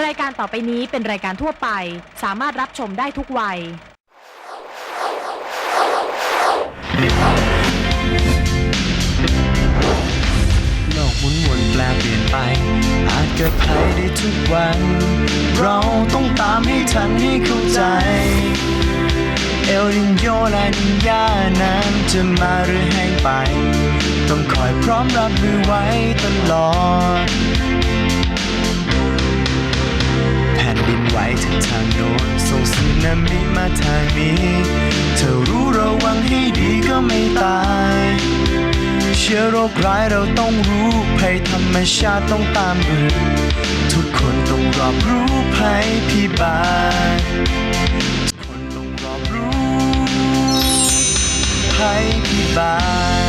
รายการต่อไปนี้เป็นรายการทั่วไป สามารถรับชมได้ทุกวัย โลกหมุนวนแปลเปลี่ยนไป อาจเกิดภัยได้ทุกวัน เราต้องตามให้ทันให้เข้าใจ เอลนิโยและนิญานั้นจะมาหรือให้งไป ต้องคอยพร้อมรับมือไว้ตลอด ไหวทางทางโน้นส่งสึนามิมาทางนี้ เธอรู้ระวังให้ดีก็ไม่ตาย เชื้อโรคร้ายเราต้องรู้ภัยธรรมชาติต้องตามดูทุกคนต้องรอบรู้ภัยพิบัติทุกคนต้องรอบรู้ภัยพิบัติ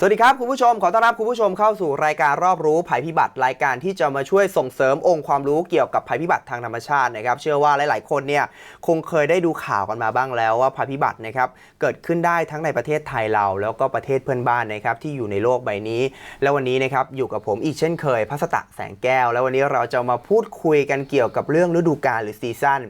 สวัสดีครับ คุณผู้ชม ขอต้อนรับคุณผู้ชมเข้าสู่รายการรอบรู้ภัยพิบัติรายการที่จะมาช่วยส่งเสริมองค์ความรู้เกี่ยวกับภัยพิบัติทางธรรมชาตินะครับ เชื่อว่าหลาย ๆ คนเนี่ยคงเคยได้ดูข่าวกันมาบ้างแล้วว่าภัยพิบัตินะครับเกิดขึ้นได้ทั้งในประเทศไทยเรา แล้วก็ประเทศเพื่อนบ้านนะครับที่อยู่ในโลกใบนี้ แล้ววันนี้นะครับอยู่กับผมอีกเช่นเคยพัสตะแสงแก้ว แล้ววันนี้เราจะมาพูดคุยกันเกี่ยวกับเรื่องฤดูกาลหรือซีซั่น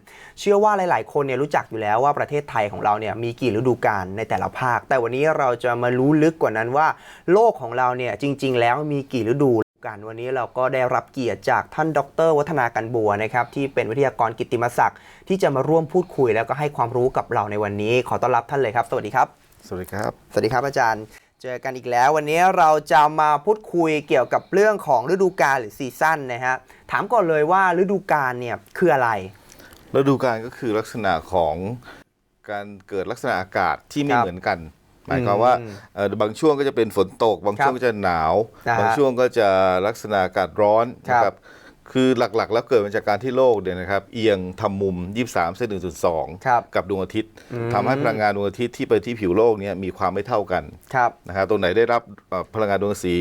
เชื่อว่าหลาย ๆ คนเนี่ยรู้จักอยู่แล้วว่าประเทศไทยของเราเนี่ยมีกี่ฤดูกาลในแต่ละภาค แต่วันนี้เราจะมารู้ลึกกว่านั้นว่าโลกของเราเนี่ยจริง ๆ แล้วมีกี่ฤดูกันวันนี้เราก็ได้รับเกียรติจากท่านดร วัฒนากันบัวนะครับที่เป็นวิทยากรกิตติมศักดิ์ที่จะมาร่วมพูดคุยแล้วก็ให้ความรู้กับเราในวันนี้ ขอต้อนรับท่านเลยครับ สวัสดีครับ สวัสดีครับ สวัสดีครับอาจารย์ เจอกันอีกแล้ว วันนี้เราจะมาพูดคุยเกี่ยวกับเรื่องของฤดูกาลหรือซีซั่นนะฮะถามก่อนเลยว่าฤดูกาลเนี่ยคืออะไร ฤดูกาลก็คือลักษณะของการเกิดลักษณะอากาศที่ไม่ครับเหมือนกัน หมายความว่าอืมเอ่อบางช่วงก็จะเป็นฝนตก บางครับช่วงก็จะหนาวนะฮะบางช่วงก็จะลักษณะอากาศร้อนครับนะครับคือหลักๆ แล้วเกิดมาจากการที่โลกเนี่ยนะครับเอียงทำมุม 23เส้น1.2ครับกับดวงอาทิตย์อืมทำให้พลังงานดวงอาทิตย์ที่ไปที่ผิวโลกเนี่ยมีความไม่เท่ากันครับนะครับตรงไหนได้รับเอ่อพลังงานดวงสี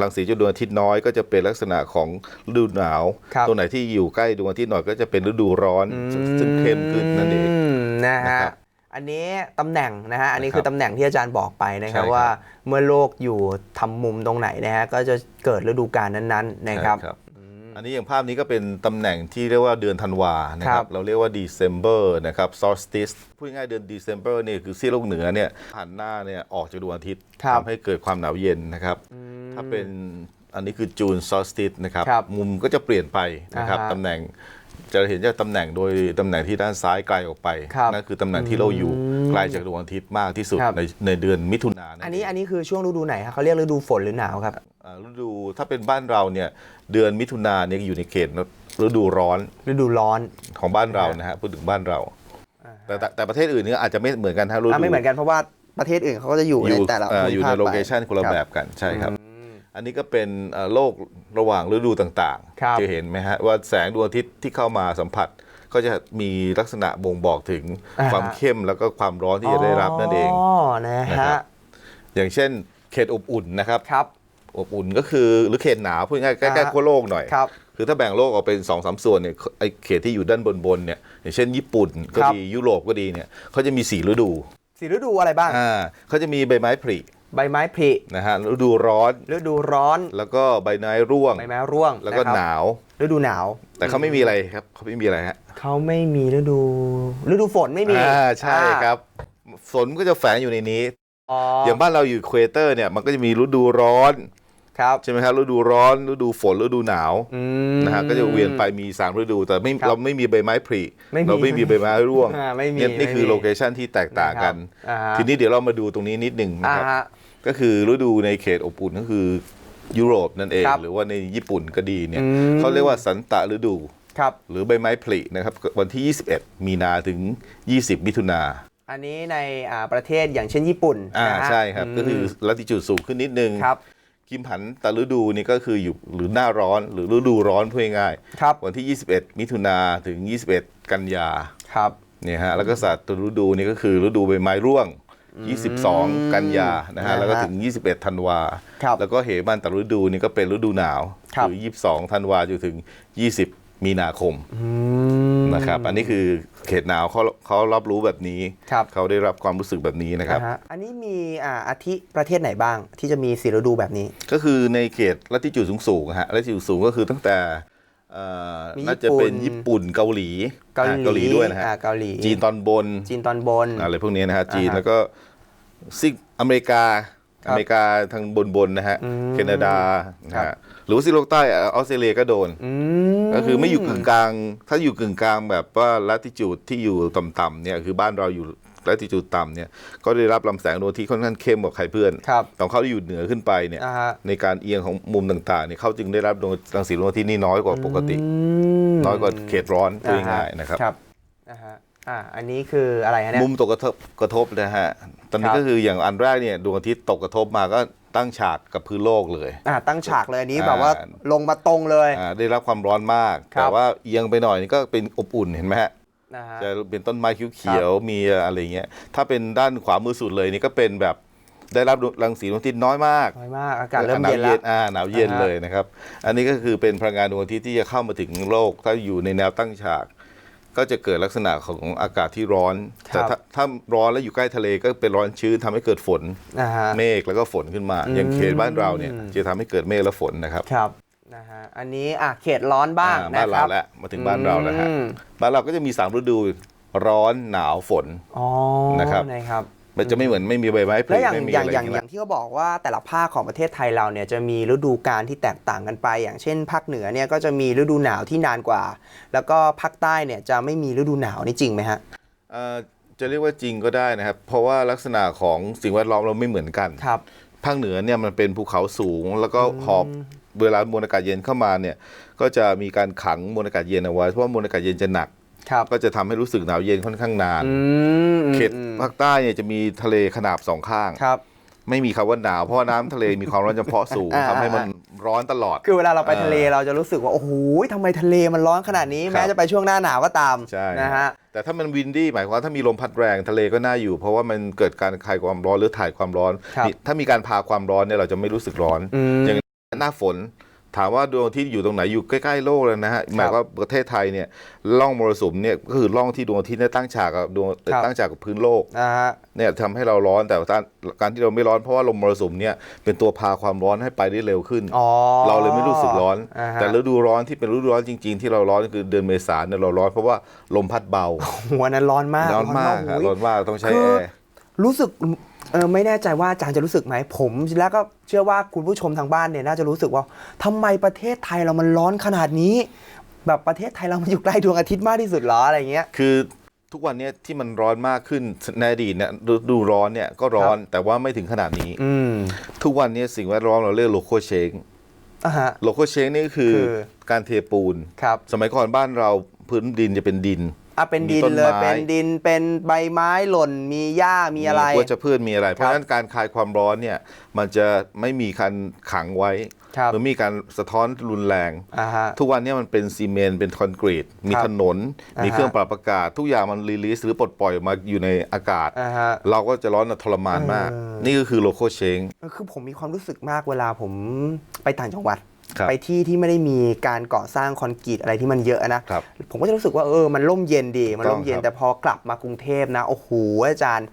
รังสีจากดวงอาทิตย์น้อยก็จะเป็นลักษณะของฤดูหนาวครับตรงไหนที่อยู่ใกล้ดวงอาทิตย์หน่อยก็จะเป็นฤดูร้อนซึ่งซึ่งเข้มขึ้นนั่นเองมนะนะฮะครับ อันนี้ตำแหน่งนะฮะอันนี้นะครับคือตำแหน่งที่อาจารย์บอกไปนะครับใช่ครับว่าเมื่อโลกอยู่ทำมุมตรงไหนนะฮะก็จะเกิดฤดูกาลนั้นๆนะครับใช่อันนี้อย่างภาพนี้ก็เป็นตำแหน่งที่เรียกว่าเดือนธันวานะคครัรับบเราเรียกว่า December นะครับ solstice พูดง่ายๆเดือน December เนี่ยคือซีกโลกเหนือเนี่ยหันหน้าเนี่ยออกจากดวงอาทิตย์ครับทำให้เกิดความหนาวเย็นนะครับ ถ้าเป็นอันนี้คือ June solstice นะครับครับ มุมก็จะเปลี่ยนไปนะครับอ่าฮะตำแหน่ง จะเห็นจากตำแหน่งโดยตำแหน่งที่ด้านซ้ายไกลออกไปครับนั่นคือตำแหน่งที่เราอยู่อืมไกลจากดวงอาทิตย์มากที่สุดครับ ในในเดือนมิถุนายนอันนี้อันนี้คือช่วงฤดูไหนครับเขาเรียกฤดูฝนหรือหนาวครับ อ่าฤดูถ้าเป็นบ้านเราเนี่ยเดือนมิถุนายนเนี่ยอยู่ในเขตฤดูร้อนฤดูร้อน ของบ้านเรานะฮะพูดถึงบ้านเราแต่แต่แต่ประเทศอื่นเนี่ยอาจจะไม่เหมือนกันฮะฤดูอะไม่เหมือนกันเพราะว่าประเทศอื่นเขาก็จะอยู่ในแต่ละเอ่อภูมิอยู่ภาในคโลไปเคชันคนละรับ แบบกันใช่ครับ อืมอันนี้ก็เป็นเอ่อโลกระหว่างฤดูต่างครับจะเห็นไหมฮะว่าแสงดวงอาทิตย์ที่เข้ามาสัมผัส ก็จะมีลักษณะบ่งบอกถึงอ่าฮะความเข้มแล้วก็ความร้อนที่จะได้รับนั่นเองอ๋อนะนะครัฮะบอย่างเช่นเขตอบอุ่นนะครับครับอบอุ่นก็คือหรือเขตหนาวพูดง่ายๆใกอ่าล้ฮะๆขั้วโลกหน่อยครับคือถ้าแบ่งโลกออกเป็น2อสส่วนเนี่ยไอเขตที่อยู่ด้านบนบนๆเนี่ยอย่างเช่น ญี่ปุ่นก็ครับดียุโรปก็ดีเนี่ยเขาจะมีสีฤดูสีฤดูอะไรบ้างอ่าเขาจะมีใบไม้ผลิ ใบไม้ผลินะฮะฤดูร้อนฤดูร้อน แล้วก็ใบไม้ร่วง ใบไม้ร่วงแล้วก็ะครับหนาว ฤดูหนาว แต่เขาไม่มีอะไรครับเขาไม่มีอะไรฮะเขาไม่มีฤดู ฤดูฝนไม่มีอ่าใช่อ่าครับฝนก็จะแฝงอยู่ในนี้ อ๋ออย่างบ้านเราอยู่เควเตอร์เนี่ยมันก็จะมีฤดูร้อน ครับ ใช่ไหมครับฤดูร้อนฤดูฝนฤดูหนาวอืมนะฮะก็จะเวียนไปมีสามฤดูแต่ไม่ครับเราไม่มีใบไม้ผลิไม่มีเราไม่มีใบไม้ร่วงอ่าไม่มีเนี่ยนี่คือไม่มีโลเคชันที่แตกต่างกันอ่าฮะทีนี้เดี๋ยวเรามาดูตรงนี้นิดหนึ่งนะอ่าครับฮะก็คือฤดูในเขตอบอุ่นก็คือยุโรปนั่นเองครับหรือว่าในญี่ปุ่นก็ดีเนี่ยอืมเขาเรียกว่าสันตะฤดูครับหรือใบไม้ผลินะครับวันที่ 21 มีนาถึง 20 มิถุนาอันนี้ในอ่าประเทศอย่างเช่นญี่ปุ่นอ่านะฮะใช่ครับมก็คือลัติจูดสูงขึ้นนิดนึงครับ กิมผันตะฤดูนี่ก็คืออยู่หรือหน้าร้อนหรือฤดูร้อนพูดง่ายๆครับ วันที่ 21 มิถุนาถึง 21 กันยาครับเนี่ยฮะแล้วก็ศาสตร์ฤดูนี่ก็คือฤดูใบไม้ร่วง 22 กันยานะฮะนะฮะแล้วก็ถึง 21 ธันวาครับแล้วก็เหมันตะฤดูนี่ก็เป็นฤดูหนาวครับคือ 22 ธันวาจนถึง 20 มีนาคมอืมนะครับอันนี้คือเขตหนาวเขาเขารับรู้แบบนี้ครับเขาได้รับความรู้สึกแบบนี้นะครับนะฮะอันนี้มีอ่าอาทิประเทศไหนบ้างที่จะมีสีฤดูแบบนี้ ก็คือในเขตลัติจูดสูงๆฮะลัติจูดสูงก็คือตั้งแต่เอ่อมีน่าจะเป็นญี่ญี่ปุ่นปุ่นเกาหลีเกาหลีอะเกาหลีด้วยนะฮะอ่าเกาหลีจีนตอนบนจีนตอนบนอะไรพวกนี้นะฮะจีนอ่าฮะแล้วก็ซิกอเมริกาครับอเมริกาทางบนๆนะฮะอืมแคนาดานะครัฮะบ หรือว่าซีกโลกใต้อะออสเตรเลียก็โดนอืก็คือไม่อยู่กึ่งกลาง ถ้าอยู่กึ่งกลางแบบว่าลัติจูดที่อยู่ต่ำๆเนี่ยคือบ้านเราอยู่ลัติจูดต่ำเนี่ยก็ได้รับลำแสงดวงอาทิตย์ค่อนข้างเข้มกว่าใครเพื่อนครับตอนเขาที่อยู่เหนือขึ้นไปเนี่ยอ่าฮะ ในการเอียงของมุมต่างๆเนี่ยเขาจึงได้รับดวงรังสีดวงอาทิตย์นี่น้อยกว่าปกติอืมน้อยกว่าเขตร้อนพูดง่ายๆนะครับ ครับนะฮะ อ่าอันนี้คืออะไรฮะเนี่ย มุมตกกระทบกระทบนะฮะ ตอนนี้ครับ ก็คืออย่างอันแรกเนี่ยดวงอาทิตย์ตกกระทบมาก็ตั้งฉากกับพื้นโลกเลย อ่าตั้งฉากเลยอันนี้อ่าแบบว่า ลงมาตรงเลย อ่าได้รับความร้อนมาก ครับ แต่ว่าเอียงไปหน่อยนี่ก็เป็นอบอุ่นเห็นไหมฮะ นะฮะ จะเป็นต้นไม้เขียวๆมีอะไรเงี้ย ถ้าเป็นด้านขวามือสุดเลยนี่ก็เป็นแบบได้รับรังสีดวงอาทิตย์น้อยมากน้อยมากอากาศเริ่มเย็นแล้ว อ่าหนาวเย็นอ่าฮะ เลยนะครับ อันนี้ก็คือเป็นพลังงานดวงอาทิตย์ที่จะเข้ามาถึงโลก ถ้าอยู่ในแนวตั้งฉาก ก็จะเกิดลักษณะของอากาศที่ร้อนแต่ถ้าถ้าร้อนแล้วอยู่ใกล้ทะเลก็เป็นร้อนชื้นทำให้เกิดฝนนะฮะ เมฆแล้วก็ฝนขึ้นมาอืมอย่างเขตบ้านเราเนี่ยจะทำให้เกิดเมฆและฝนนะครับครับนะฮะอันนี้อะเขตร้อนบ้างอ่านะบ้านคเรารับ แล้วมาถึงบ้านเราแล้วฮะอืม บ้านเราก็จะมีสามฤดูร้อนหนาวฝน อ๋อนะครับ นะครับ มันจะไม่เหมือนไม่มีใบไม้ผลิแล้วอย่างไม่มีอย่างอะไรอย่างเงี้อย่างที่เขาบอกว่าแต่ละภาคของประเทศไทยเราเนี่ยจะมีฤดูกาลที่แตกต่างกันไป อย่างเช่น ภาคเหนือเนี่ยก็จะมีฤดูหนาวที่นานกว่า แล้วก็ภาคใต้เนี่ยจะไม่มีฤดูหนาวนี่จริงไหมฮะ เอ่อจะเรียกว่าจริงก็ได้นะครับ เพราะว่าลักษณะของสิ่งแวดล้อมเราไม่เหมือนกัน ครับ ภาคเหนือเนี่ยมันเป็นภูเขาสูง แล้วก็หอบเวลามวลอากาศเย็นเข้ามาเนี่ยก็จะมีการขังมวลอากาศเย็นเอาไว้เพราะว่ามวลอากาศเย็นจะหนัก ครับ ก็จะทำให้รู้สึกหนาวเย็นค่อนข้างนาน อืมเขตอืมภาคใต้เนี่ยจะมีทะเลขนาบสองข้าง ครับ ไม่มีคำว่าหนาวเพราะว่าน้ำทะเลมีความร้อนเฉพาะสูงอ่า ทำให้มันร้อนตลอด คือเวลาเราไปเออทะเลเราจะรู้สึกว่า โอ้โหทำไมทะเลมันร้อนขนาดนี้ ครับ แม้จะไปช่วงหน้าหนาวก็ตามใช่นะฮะ แต่ถ้ามันวินดี้หมายความว่าถ้ามีลมพัดแรงทะเลก็น่าอยู่ เพราะว่ามันเกิดการคลายความร้อนหรือถ่ายความร้อนครับนี่ถ้ามีการพาความร้อนเนี่ยเราจะไม่รู้สึกร้อน อืม อย่างหน้าฝน ถามว่าดวงอาทิตย์อยู่ตรงไหนอยู่ใกล้ๆโลกเลยนะฮะหมายความว่าประเทศไทยเนี่ยร่องมรสุมเนี่ยก็คือร่องที่ดวงอาทิตย์เนี่ยตั้งฉากกับดวงครับตั้งฉากกับพื้นโลกนะฮะเนี่ยทำให้เราร้อนแต่ว่าการที่เราไม่ร้อนเพราะว่าลมมรสุมเนี่ยเป็นตัวพาความร้อนให้ไปได้เร็วขึ้นอ๋อเราเลยไม่รู้สึกร้อนาฮะแต่ฤดูร้อนที่เป็นฤดูร้อนจริง ๆ ที่เราร้อนก็คือเดือนเมษาเนี่ยเราร้อนเพราะว่าลมพัดเบาหัวนั้นร้อนมากร้อนมากฮะโอ้โหร้อนมากต้องใช้คืแออร์รู้สึก เออไม่แน่ใจว่าอาจารย์จะรู้สึกไหมผมแล้วก็เชื่อว่าคุณผู้ชมทางบ้านเนี่ยน่าจะรู้สึกว่าทำไมประเทศไทยเรามันร้อนขนาดนี้ แบบประเทศไทยเรามันอยู่ใกล้ดวงอาทิตย์มากที่สุดเหรออะไรเงี้ยคือทุกวันเนี้ยที่มันร้อนมากขึ้นในอดีตเนี่ยฤดูร้อนเนี่ยก็ร้อนแต่ว่าไม่ถึงขนาดนี้อืมทุกวันเนี้สิ่งแวดล้อมเราเรียกโลโคเชงอะฮะโลโคเชงนี่ก็คือคือการเทปูนครับสมัยก่อนบ้านเราพื้นดินจะเป็นดิน อะเป็นดินมีต้นเลยไม้ เป็นดินเป็นใบไม้หล่นมีหญ้ามีอะไร วัชพืชมีอะไร เพราะฉะนั้นการคลายความร้อนเนี่ยมันจะไม่มีการขังไว้ครับ หรือมีการสะท้อนรุนแรง อ่าฮะ ทุกวันเนี้มันเป็นซีเมนต์เป็นคอนกรีต มีครับถนน อ่าฮะ มีเครื่องปรับอากาศ ทุกอย่างมันรีลิสหรือปลดปล่อยออกมาอยู่ในอากาศ อ่าฮะ เราก็จะร้อนทรมานมาก เออ นี่ก็คือโลโคเชง คือผมมีความรู้สึกมากเวลาผมไปต่างจังหวัดครับ ไปที่ที่ไม่ได้มีการก่อสร้างคอนกรีตอะไรที่มันเยอะนะครับผมก็จะรู้สึกว่าเออมันร่มเย็นดี มันร่มเย็นต้องครับแต่พอกลับมากรุงเทพนะ โอ้โหอาจารย์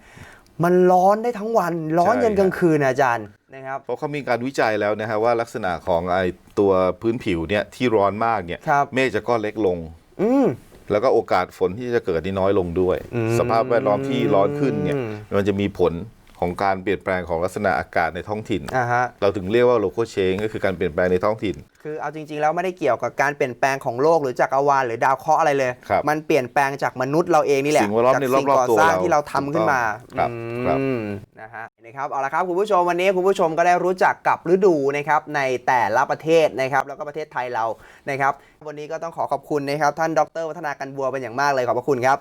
มันร้อนได้ทั้งวัน ร้อนใช่เย็นกลางคืนนะอาจารย์นะครับเพราะเขามีการวิจัยแล้วนะฮะว่าลักษณะของไอตัวพื้นผิวเนี่ยที่ร้อนมากเนี่ยครับเมฆจะก้อนเล็กลง อืมแล้วก็โอกาสฝนที่จะเกิดนี่น้อยลงด้วยอืมสภาพแวดล้อมที่ร้อนขึ้นเนี่ยอืมมันจะมีผล ของการเปลี่ยนแปลงของลักษณะอากาศในท้องถิ่น อ่าฮะ เราถึงเรียกว่าโลโคเชงก็คือการเปลี่ยนแปลงในท้องถิ่น คือเอาจริง ๆ แล้วไม่ได้เกี่ยวกับการเปลี่ยนแปลงของโลกหรือจักรวาลหรือดาวเคราะห์อะไรเลย ครับมันเปลี่ยนแปลงจากมนุษย์เราเองนี่แหละสิ่งแวดล้อมจากในสิ่งรอบๆก่อตัวสร้างเราที่เราทำขึ้นมาครับ อืครับมนะฮะนะครับเอาละครับคุณผู้ชมวันนี้คุณผู้ชมก็ได้รู้จักกับฤดูนะครับในแต่ละประเทศนะครับแล้วก็ประเทศไทยเรานะครับ วันนี้ก็ต้องขอขอบคุณนะครับท่านดรวัฒนากันบัวเป็นอย่างมากเลยขอบพระคุณครับ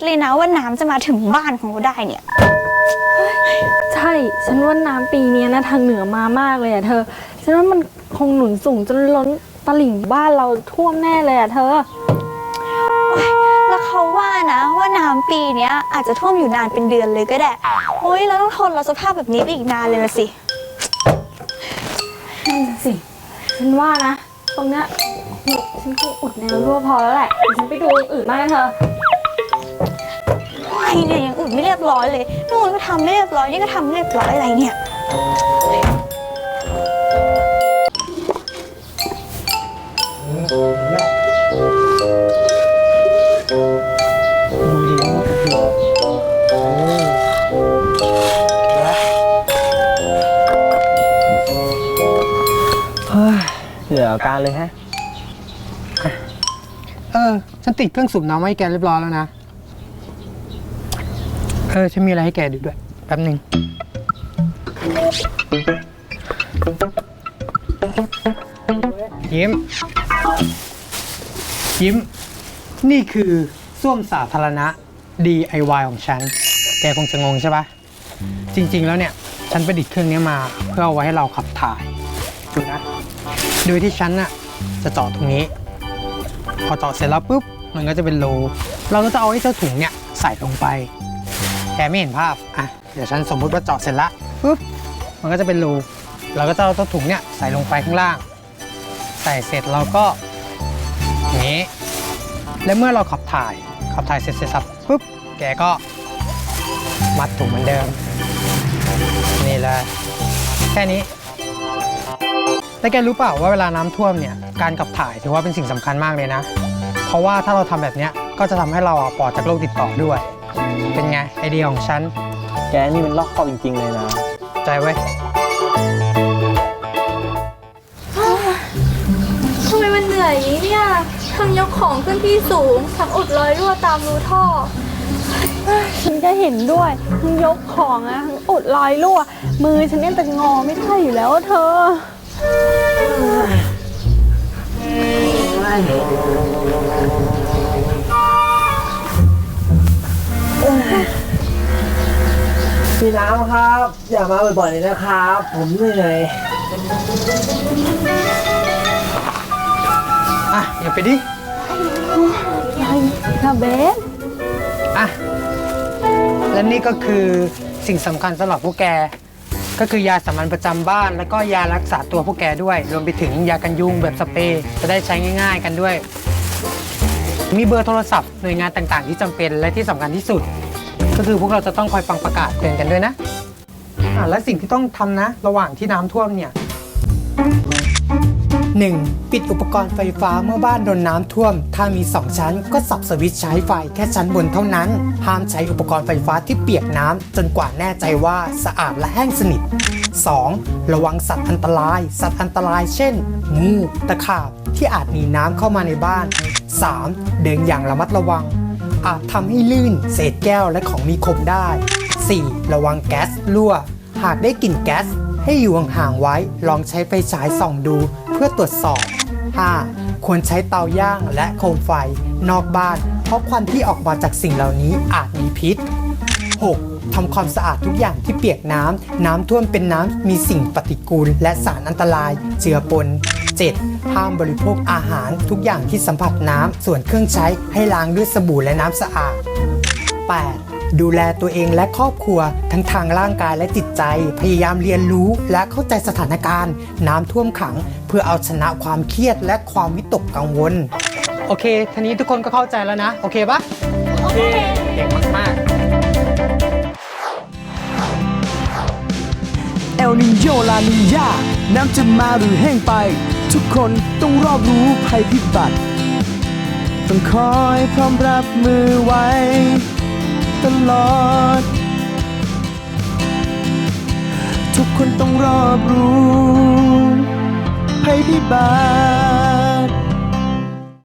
ดเลยนะว่าน้ำจะมาถึงบ้านของเราได้เนี่ย ใช่ ฉันว่าน้ำปีเนี้ยนะทางเหนือมามากเลยอะเธอ ฉันว่ามันคงหนุนสูงจนล้นตลิ่งบ้านเราท่วมแน่เลยอะเธอ แล้วเขาว่านะว่าน้ำปีเนี้ยอาจจะท่วมอยู่นานเป็นเดือนเลยก็ได้โอ้ยแล้วต้องทนเราสภาพแบบนี้ไปอีกนานเลยละสิ นั่นสิ ฉันว่านะ ตรงเนี้ย ฉันคงอุดแนวรั่วพอแล้วแหละเดี๋ยวฉันไปดูอย่างอื่นมากนะเธอไอ เนี่ยยังอุ่นไม่เรียบร้อยเลยนู่นก็ทำไม่เรียบร้อยนี่ก็ทำไม่เรียบร้อยอะไรเนี่ยเหลืออาการเลยฮะ เออ ฉันติดเครื่องสูบน้ำไว้ให้แกเรียบร้อยแล้วนะ เออฉันมีอะไรให้แกดูด้วย แป๊บหนึ่งยิ้ม ยิ้ม นี่คือส้วมสาธารณะ DIY ของฉัน แกคงจะงงใช่ปะจริง ๆ แล้วเนี่ย ฉันประดิษฐ์เครื่องนี้มา เพื่อเอาไว้ให้เราขับถ่ายดูนะ โดยที่ฉันน่ะจะเจาะตรงนี้ พอเจาะเสร็จแล้วปุ๊บ มันก็จะเป็นรู เราก็จะเอาไอ้เจ้าถุงเนี่ยใส่ลงไป กไม่เห็นภาพ อะ เดี๋ยวฉันสมมุติว่าเจาะเสร็จละปุ๊บ มันก็จะเป็นรู เราก็จะเอาเจ้าถุงเนี่ยใส่ลงไปข้างล่าง ใส่เสร็จเราก็อย่างนี้ และเมื่อเราขับถ่าย ขับถ่ายเสร็จเสร็จสับปุ๊บ แกก็มัดถุงเหมือนเดิม นี่เลยแค่นี้แล้วแกรู้เปล่าว่าเวลาน้ำท่วมเนี่ยการขับถ่ายถือว่าเป็นสิ่งสำคัญมากเลยนะ เพราะว่าถ้าเราทำแบบเนี้ยก็จะทำให้เราปลอดจากโรคติดต่อด้วย เป็นไง ไอเดียของฉัน แกนี่มันลอกคอจริง ๆ เลยนะ ใจไว้ยทำไมมันเหนื่อยอย่างนี้เนี่ยทั้งยกของขึ้นที่สูงทั้งอุดรอยรั่วตามรูท่อเอ้ยฉันก็เห็นด้วยทั้งยกของอะทั้งอุดรอยรั่ว มือฉันเนี่ยแต่งอไม่ได้อยู่แล้วอะเธอำครับ อย่ามาบ่อยๆเลยนะครับ ผมเหนื่อยอะอย่าไปดินะเบสอะ และนี่ก็คือสิ่งสำคัญสำหรับพวกแก ก็คือยาสามัญประจำบ้าน แล้วก็ยารักษาตัวพวกแกด้วย รวมไปถึงยากันยุงแบบสเปรย์จะได้ใช้ง่าย ๆ กันด้วย มีเบอร์โทรศัพท์หน่วยงานต่างๆ ที่จำเป็นและที่สำคัญที่สุด ก็คือพวกเราจะต้องคอยฟังประกาศเตือนกันด้วยนะอะและสิ่งที่ต้องทำนะ ระหว่างที่น้ำท่วมเนี่ย 1. ปิดอุปกรณ์ไฟฟ้าเมื่อบ้านโดนน้ำท่วม ถ้ามี 2 ชั้นก็สับสวิตช์ใช้ไฟแค่ชั้นบนเท่านั้น ห้ามใช้อุปกรณ์ไฟฟ้าที่เปียกน้ำจนกว่าแน่ใจว่าสะอาดและแห้งสนิท 2. ระวังสัตว์อันตราย สัตว์อันตรายเช่น งูตะขาบที่อาจหนีน้ำเข้ามาในบ้าน 3. เดินอย่างระมัดระวัง อาจทำให้ลื่นเศษแก้วและของมีคมได้ 4. ระวังแก๊สรั่ว หากได้กลิ่นแก๊สให้อยู่ห่างๆไว้ ลองใช้ไฟฉายส่องดูเพื่อตรวจสอบ 5. ควรใช้เตาย่างและโคมไฟ นอกบ้าน เพราะควันที่ออกมาจากสิ่งเหล่านี้อาจมีพิษ 6. ทำความสะอาดทุกอย่างที่เปียกน้ำ น้ำท่วมเป็นน้ำ มีสิ่งปฏิกูล และสารอันตราย เจือปน 7. ห้ามบริโภคอาหารทุกอย่างที่สัมผัสน้ำ ส่วนเครื่องใช้ให้ล้างด้วยสบู่และน้ำสะอาด 8. ดูแลตัวเองและครอบครัว ทั้งทางร่างกายและจิตใจ พยายามเรียนรู้และเข้าใจสถานการณ์ น้ำท่วมขัง เพื่อเอาชนะความเครียดและความวิตกกังวล โอเคทีนี้ทุกคนก็เข้าใจแล้วนะ โอเคปะโอเค เก่งมาก เอลนินโยลานิญาน้ำจะมาหรือแห้งไป ทุกคนต้องรอบรู้ภัยพิบัติ ต้องคอยพร้อมรับมือไว้ ตลอด ทุกคนต้องรอบรู้ภัยพิบัติ